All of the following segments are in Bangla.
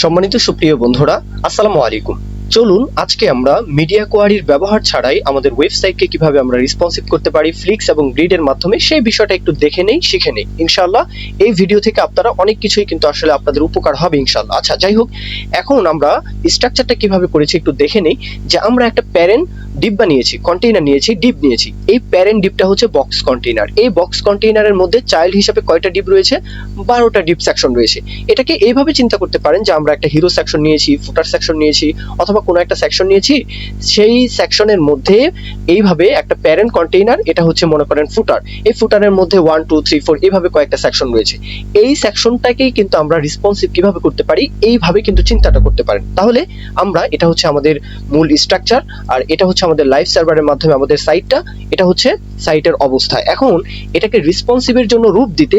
সম্মানিত সুপ্রিয় বন্ধুরা, আসসালামু আলাইকুম। চলুন, আজকে আমরা মিডিয়া কোয়ারির ব্যবহার ছাড়াই আমাদের ওয়েবসাইটকে কীভাবে আমরা রেসপন্সিভ করতে পারি ফ্লিক্স এবং গ্রিডের মাধ্যমে, সেই বিষয়টা একটু দেখে নেই, শিখে নেই। ইনশাল্লাহ এই ভিডিও থেকে আপনারা অনেক কিছুই কিন্তু আসলে আপনাদের উপকার হবে ইনশাল্লাহ আচ্ছা যাই হোক, এখন আমরা স্ট্রাকচারটা কীভাবে করেছি একটু দেখে নেই, যে আমরা একটা প্যারেন্ট ডিপ বানিয়েছি কন্টেইনার নিয়েছি, ডিপ নিয়েছি। এই প্যারেন্ট ডিপটা হচ্ছে বক্স কন্টেইনার এই বক্স কন্টেইনারের মধ্যে চাইল্ড হিসাবে কয়টা ডিপ রয়েছে? বারোটা ডিপ সেকশন রয়েছে। এটাকে এইভাবে চিন্তা করতে পারেন যে আমরা একটা হিরো সেকশন নিয়েছি ফুটার সেকশন নিয়েছি, অথবা কোনো একটা সেকশন নিয়েছি। সেই সেকশনের মধ্যে এইভাবে একটা প্যারেন্ট কন্টেইনার এটা হচ্ছে মনে করেন ফুটার এই ফুটারের মধ্যে ওয়ান টু থ্রি ফোর এইভাবে কয়েকটা সেকশন রয়েছে। এই সেকশনটাকেই কিন্তু আমরা রেসপন্সিভ কীভাবে করতে পারি? এইভাবে কিন্তু চিন্তাটা করতে পারেন। তাহলে আমরা, এটা হচ্ছে আমাদের মূল স্ট্রাকচার আর এটা হচ্ছে আমাদের লাইভ সার্ভারের মাধ্যমে আমাদের সাইটটা এটা হচ্ছে সাইটের অবস্থা। এখন এটাকে রেসপন্সিভের জন্য রূপ দিতে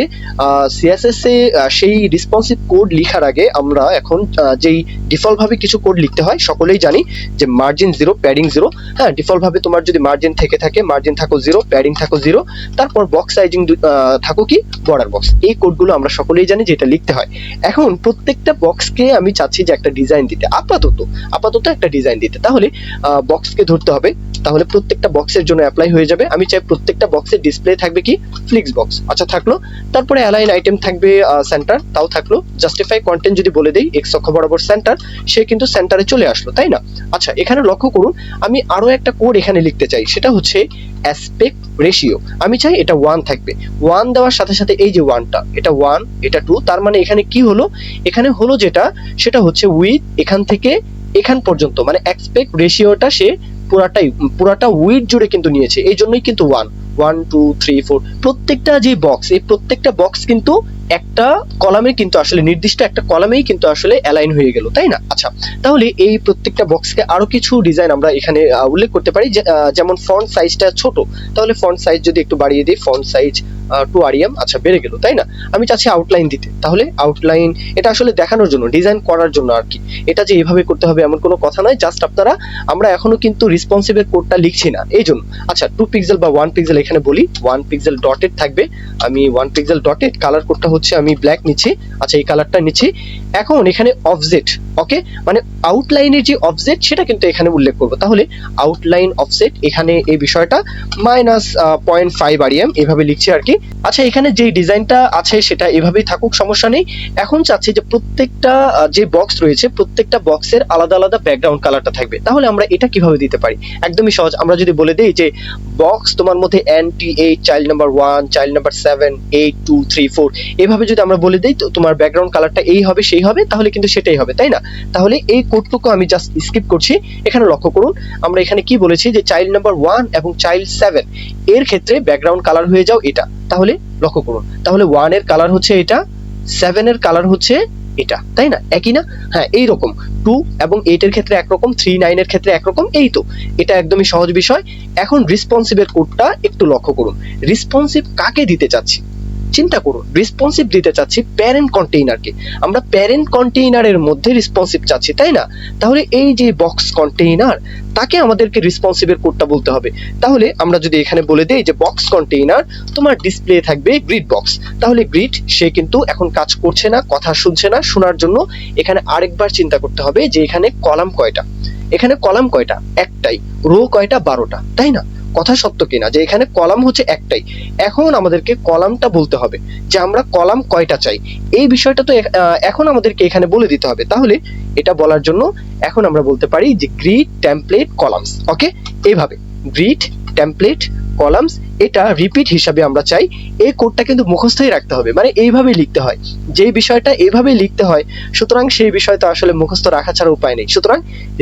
সিএসএস এ সেই রেসপন্সিভ কোড লেখার আগে আমরা এখন যেই ডিফল্ট ভাবে কিছু কোড লিখতে হয়, সকলেই জানি যে মার্জিন জিরো প্যাডিং জিরো হ্যাঁ ডিফল্ট ভাবে তোমার যদি মার্জিন থেকে থাকে মার্জিন থাকো জিরো প্যাডিং থাকো জিরো তারপর বক্স সাইজিং থাকো কি? বর্ডার বক্স এই কোডগুলো আমরা সকলেই জানি যেটা লিখতে হয়। এখন প্রত্যেকটা বক্সকে আমি চাচ্ছি যে একটা ডিজাইন দিতে। আপাতত আপাতত একটা ডিজাইন দিতে। তাহলে বক্সকে ধরতে হবে, তাহলে প্রত্যেকটা বক্সের জন্য অ্যাপ্লাই হয়ে যাবে। আমি চাই প্রত্যেকটা বক্সের ডিসপ্লে থাকবে কি? ফ্লিক্স বক্স আচ্ছা থাকল। তারপরে অ্যালাইন আইটেম থাকবে সেন্টার তাও থাকল। জাস্টিফাই কন্টেন্ট যদি বলে দেই এক্স অক্ষ বরাবর সেন্টার সে কিন্তু সেন্টারে চলে আসলো, তাই না? আচ্ছা এখানে লক্ষ্য করুন, আমি আরও একটা কোড এখানে লিখতে চাই। সেটা হচ্ছে অ্যাসপেক্ট রেশিও আমি চাই এটা ওয়ান থাকবে। ওয়ান দেওয়ার সাথে সাথে এই যে ওয়ানটা এটা ওয়ান এটা টু তার মানে এখানে কি হলো? এখানে হলো যেটা, সেটা হচ্ছে উইথ এখান থেকে এখান পর্যন্ত। মানে এক্সপেক্ট রেশিওটা সে পুরাটাই পুরাটা উইড জুড়ে কিন্তু নিয়েছে। এই জন্যই কিন্তু one one two three four প্রত্যেকটা যে বক্স এই প্রত্যেকটা বক্স কিন্তু একটা কলামে কিন্তু আসলে, নির্দিষ্ট একটা কলামেই কিন্তু আসলে অ্যালাইন হয়ে গেল, তাই না? আচ্ছা তাহলে এই প্রত্যেকটা বক্সকে আরও কিছু ডিজাইন আমরা এখানে উল্লেখ করতে পারি যেমন ফন্ট সাইজটা ছোট, তাহলে ফন্ট সাইজ যদি একটু বাড়িয়ে দিই ফন্ট সাইজ টু আরিয়াম আচ্ছা বেড়ে গেল, তাই না? আমি চাচ্ছি আউটলাইন দিতে, তাহলে আউটলাইন এটা আসলে দেখানোর জন্য ডিজাইন করার জন্য আর কি। এটা যে এভাবে করতে হবে এমন কোনো কথা নয় জাস্ট আপনারা, আমরা এখনও কিন্তু রেসপন্সিভের কোডটা লিখছি না, এই জন্য। আচ্ছা টু পিক্সেল বা ওয়ান পিক্সেল এখানে বলি ওয়ান পিক্সেল ডটেড থাকবে, আমি ওয়ান পিক্সেল ডটেড কালার কোডটা হচ্ছে আমি ব্ল্যাক নিচ্ছি। আচ্ছা এই কালারটা নিচ্ছি। এখন এখানে অফজেট ওকে মানে আউটলাইনের যে অফজেট সেটা কিন্তু এখানে উল্লেখ করব। তাহলে আউটলাইন অফসেট এখানে এই বিষয়টা মাইনাস পয়েন্ট ফাইভ আরিয়াম এভাবে লিখছি আর কি। আচ্ছা এখানে যে ডিজাইনটা আছে, সেটা এভাবেই থাকুক, সমস্যা নেই। এখন চাচ্ছি যে প্রত্যেকটা যে বক্স রয়েছে, প্রত্যেকটা বক্সের আলাদা আলাদা ব্যাকগ্রাউন্ড কালারটা থাকবে। তাহলে আমরা এটা কীভাবে দিতে পারি? একদমই সহজ। আমরা যদি বলে দিই যে বক্স তোমার মধ্যে N T H child number one child number seven eight two three four এভাবে যদি আমরা বলে দিই, তো তোমার ব্যাকগ্রাউন্ড কালারটা এই হবে, সেই হবে, তাহলে কিন্তু সেটাই হবে, তাই না? তাহলে এই কোডটুকু আমি জাস্ট স্কিপ করছি। এখানে লক্ষ্য করুন, আমরা এখানে কি বলেছি যে চাইল্ড নাম্বার ওয়ান এবং চাইল্ড সেভেন এর ক্ষেত্রে ব্যাকগ্রাউন্ড কালার হয়ে যাও এটা। তাহলে লক্ষ্য করুন, তাহলে ওয়ানের কালার হচ্ছে এটা সেভেন এর কালার হচ্ছে এটা, তাই না? একই না? হ্যাঁ এইরকম। টু এবং এইট এর ক্ষেত্রে একরকম থ্রি নাইন এর ক্ষেত্রে একরকম, এই তো। এটা একদমই সহজ বিষয়। এখন রেসপন্সিভের কোডটা একটু লক্ষ্য করুন। রেসপন্সিভ কাকে দিতে চাচ্ছি? চিন্তা করুন রেসপন্সিভ দিতে চাচ্ছি প্যারেন্ট কন্টেইনারকে আমরা প্যারেন্ট কন্টেইনারের মধ্যে রেসপন্সিভ চাচ্ছি, তাই না? তাহলে এই যে বক্স কন্টেইনার তাকে আমাদেরকে রেসপন্সিভের কোডটা বলতে হবে। তাহলে আমরা যদি এখানে বলে দেই যে বক্স কন্টেইনার তোমার ডিসপ্লে থাকবে গ্রিড বক্স তাহলে গ্রিড সে কিন্তু এখন কাজ করছে না, কথা শুনছে না, শোনার জন্য এখানে আরেকবার চিন্তা করতে হবে যে এখানে কলাম কয়টা? এখানে কলাম কয়টা? একটাই রো কয়টা? বারোটা, তাই না? কথা সত্য কিনা, যে এখানে কলাম হচ্ছে একটাই। এখন আমাদেরকে কলামটা বলতে হবে যে আমরা কলাম কয়টা চাই। এই বিষয়টা তো এখন আমাদেরকে এখানে বলে দিতে হবে। তাহলে এটা বলার জন্য এখন আমরা বলতে পারি যে গ্রিড টেমপ্লেট কলামস, ওকে? এইভাবে, গ্রিড টেমপ্লেট কলামস, এটা রিপিট হিসাবে আমরা চাই। এই কোডটা কিন্তু মুখস্থই রাখতে হবে মানে এইভাবেই লিখতে হয়। যে বিষয়টা এইভাবেই লিখতে হয়, সুতরাং সেই বিষয়টা আসলে মুখস্থ রাখা ছাড়া উপায় নেই। সুতরাং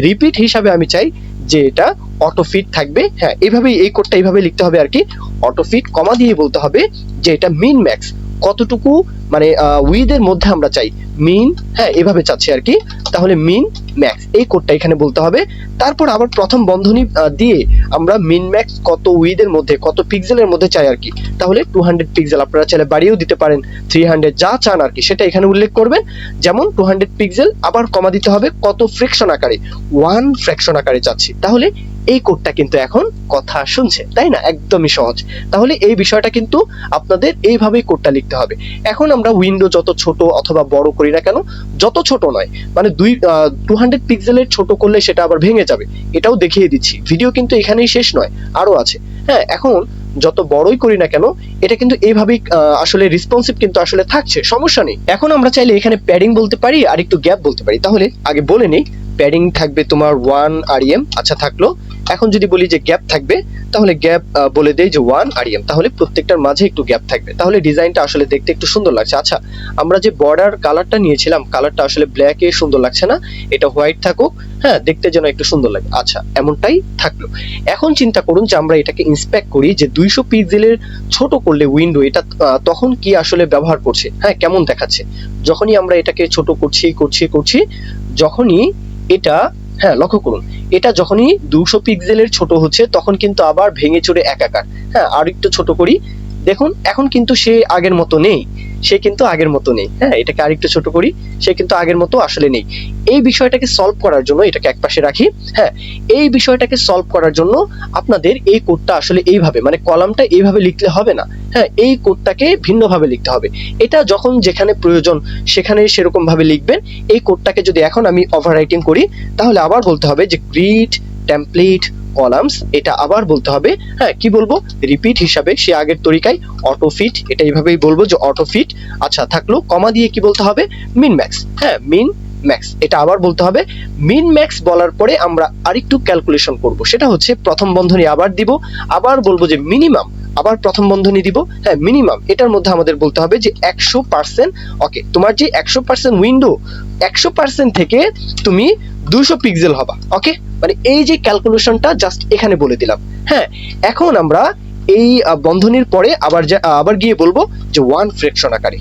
রিপিট হিসাবে আমি চাই যে এটা অটোফিট থাকবে। হ্যাঁ এইভাবেই এই কোডটা এইভাবে লিখতে হবে আর কি। অটোফিট কমা দিয়ে বলতে হবে যে এটা মিন ম্যাক্স কতটুকু মানে উইদের মধ্যে আমরা চাই? মিন হ্যাঁ এভাবে চাচ্ছি আর কি। তাহলে মিন ম্যাক্স এই কোডটা এখানে বলতে হবে। তারপর আবার প্রথম বন্ধনী দিয়ে আমরা মিন ম্যাক্স কত উইদের মধ্যে, কত পিক্সেলের মধ্যে চাই আর কি। তাহলে টু হান্ড্রেড পিক্সেল আপনারা চাইলে বাড়িয়েও দিতে পারেন। থ্রি হান্ড্রেড যা চান আর কি, সেটা এখানে উল্লেখ করবেন। যেমন টু হান্ড্রেড পিক্সেল আবার কমা দিতে হবে, কত ফ্রিকশন আকারে? ওয়ান ফ্র্যাকশন আকারে চাচ্ছি। তাহলে এই কোডটা কিন্তু এখন কথা শুনছে, তাই না? একদমই সহজ। তাহলে এই বিষয়টা কিন্তু আপনাদের এইভাবেই কোডটা লিখতে হবে। এখন আমরা উইন্ডো যত ছোট অথবা বড় করি না কেন, যত ছোট নয় মানে দুই টু হান্ড্রেড পিক্সেলের ছোট করলে সেটা আবার ভেঙে যাবে। এটাও দেখিয়ে দিচ্ছি। ভিডিও কিন্তু এখানেই শেষ নয় আরও আছে। হ্যাঁ এখন যত বড়ই করি না কেন, এটা কিন্তু এইভাবেই আসলে রেসপন্সিভ কিন্তু আসলে থাকছে, সমস্যা নেই। এখন আমরা চাইলে এখানে প্যাডিং বলতে পারি আর একটু গ্যাপ বলতে পারি। তাহলে আগে বলে নেই প্যাডিং থাকবে তোমার ওয়ান আরইএম আচ্ছা থাকল। এখন যদি বলি যে গ্যাপ থাকবে, তাহলে গ্যাপ বলে দেই যে ওয়ান আরইএম তাহলে প্রত্যেকটার মাঝে একটু গ্যাপ থাকবে। তাহলে ডিজাইনটা আসলে দেখতে একটু সুন্দর লাগছে। আচ্ছা আমরা যে বর্ডার কালারটা নিয়েছিলাম কালারটা আসলে ব্ল্যাকে সুন্দর লাগছে না? এটা হোয়াইট থাকুক হ্যাঁ দেখতে যেন একটু সুন্দর লাগে। আচ্ছা এমনটাই থাকল। এখন চিন্তা করুন যে আমরা এটাকে ইন্সপেক্ট করি যে দুইশো পিক্সেলের ছোট করলে উইন্ডো এটা তখন কি আসলে ব্যবহার করছে? হ্যাঁ কেমন দেখাচ্ছে? যখনই আমরা এটাকে ছোট করছি করছি করছি, যখনই এটা হ্যাঁ লক্ষ্য করুন, এটা যখনই দুশো পিক্সেলের ছোট হচ্ছে, তখন কিন্তু আবার ভেঙে চড়ে একাকার। হ্যাঁ আর একটু ছোট করি। দেখুন, এখন কিন্তু সে আগের মতো নেই, সে কিন্তু আগের মতো নেই। হ্যাঁ এটাকে আরেকটু ছোট করি, সে কিন্তু আগের মতো আসলে নেই। এই বিষয়টাকে সলভ করার জন্য, এটাকে একপাশে রাখি হ্যাঁ এই বিষয়টাকে সলভ করার জন্য আপনাদের এই কোডটা আসলে এইভাবে মানে কলামটা এইভাবে লিখলে হবে না। হ্যাঁ এই কোডটাকে ভিন্নভাবে লিখতে হবে। এটা যখন যেখানে প্রয়োজন সেখানে সেরকম ভাবে লিখবেন। এই কোডটাকে যদি এখন আমি ওভাররাইটিং করি, তাহলে আবার বলতে হবে যে গ্রিড টেমপ্লেট কলামস এটা আবার বলতে হবে। হ্যাঁ কি বলব? রিপিট হিসাবে, সে আগের তরিকায় অটো ফিট এটা এইভাবেই বলব যে অটো ফিট আচ্ছা থাকল কমা দিয়ে কি বলতে হবে? মিন ম্যাক্স হ্যাঁ মিন ম্যাক্স এটা আবার বলতে হবে। মিন ম্যাক্স বলার পরে আমরা আরেকটু ক্যালকুলেশন করব। সেটা হচ্ছে প্রথম বন্ধনী আবার দিব, আবার বলব যে মিনিমাম আবার প্রথম বন্ধনী দিব। হ্যাঁ মিনিমাম এটার মধ্যে আমাদের বলতে হবে যে একশো পার্সেন্ট ওকে তোমার যে একশো পার্সেন্ট উইন্ডো একশো পার্সেন্ট থেকে তুমি দুশো পিক্সেল হবা ওকে মানে এই যে ক্যালকুলেশনটা জাস্ট এখানে বলে দিলাম। হ্যাঁ এখন আমরা এই বন্ধনীর পরে আবার আবার গিয়ে বলব যে ওয়ান ফ্রেকশন আকারে।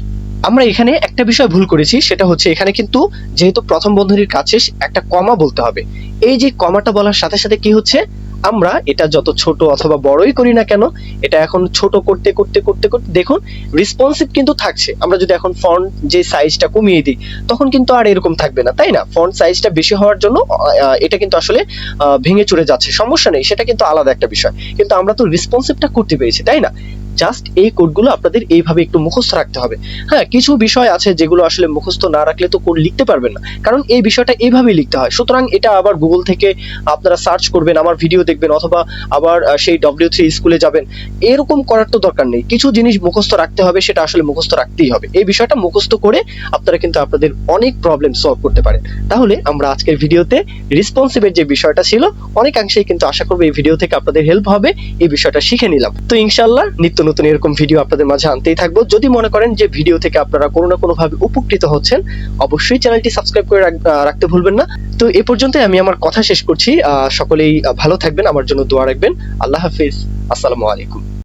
আমরা এখানে একটা বিষয় ভুল করেছি, সেটা হচ্ছে এখানে কিন্তু যেহেতু প্রথম বন্ধনীর কাছে একটা কমা বলতে হবে। এই যে কমাটা বলার সাথে সাথে কি হচ্ছে? আমরা এটা যত ছোট অথবা বড়ই করি না কেন, এটা এখন ছোট করতে করতে করতে করতে, দেখুন রেসপন্সিভ কিন্তু থাকছে। আমরা যদি এখন ফন্ট যে সাইজটা কমিয়ে দিই, তখন কিন্তু আর এরকম থাকবে না, তাই না? ফন্ট সাইজটা বেশি হওয়ার জন্য এটা কিন্তু আসলে ভেঙে চুরে যাচ্ছে, সমস্যা নেই, সেটা কিন্তু আলাদা একটা বিষয়। কিন্তু আমরা তো রেসপন্সিভটা করতে পেরেছি, তাই না? জাস্ট এই কোডগুলো আপনাদের এইভাবে একটু মুখস্থ রাখতে হবে। হ্যাঁ কিছু বিষয় আছে যেগুলো আসলে মুখস্থ না রাখলে তো কোড লিখতে পারবেন না। কারণ এই বিষয়টা এইভাবেই লিখতে হয়। সুতরাং এটা আবার গুগল থেকে আপনারা সার্চ করবেন, আমার ভিডিও দেখবেন অথবা আবার সেই ডব্লিউ থ্রি স্কুলে যাবেন। এরকম করার তো দরকার নেই। কিছু জিনিস মুখস্থ রাখতে হবে, সেটা আসলে মুখস্থ রাখতেই হবে। এই বিষয়টা মুখস্থ করে আপনারা কিন্তু আপনাদের অনেক প্রবলেম সলভ করতে পারেন। তাহলে আমরা আজকের ভিডিওতে রেসপন্সিভের যে বিষয়টা ছিল, অনেকাংশেই কিন্তু আশা করব এই ভিডিও থেকে আপনাদের হেল্প হবে। এই বিষয়টা শিখে নিলাম। তো ইনশাল্লাহ নিত্য নতুন এরকম ভিডিও আপনাদের মাঝে আনতেই থাকব। যদি মনে করেন যে ভিডিও থেকে আপনারা কোনো না কোনো ভাবে উপকৃত হচ্ছেন, অবশ্যই চ্যানেলটি সাবস্ক্রাইব করে রাখতে ভুলবেন না। তো এ পর্যন্ত আমি আমার কথা শেষ করছি। সকলেই ভালো থাকবেন, আমার জন্য দোয়া রাখবেন। আল্লাহ হাফিজ। আসসালামু আলাইকুম।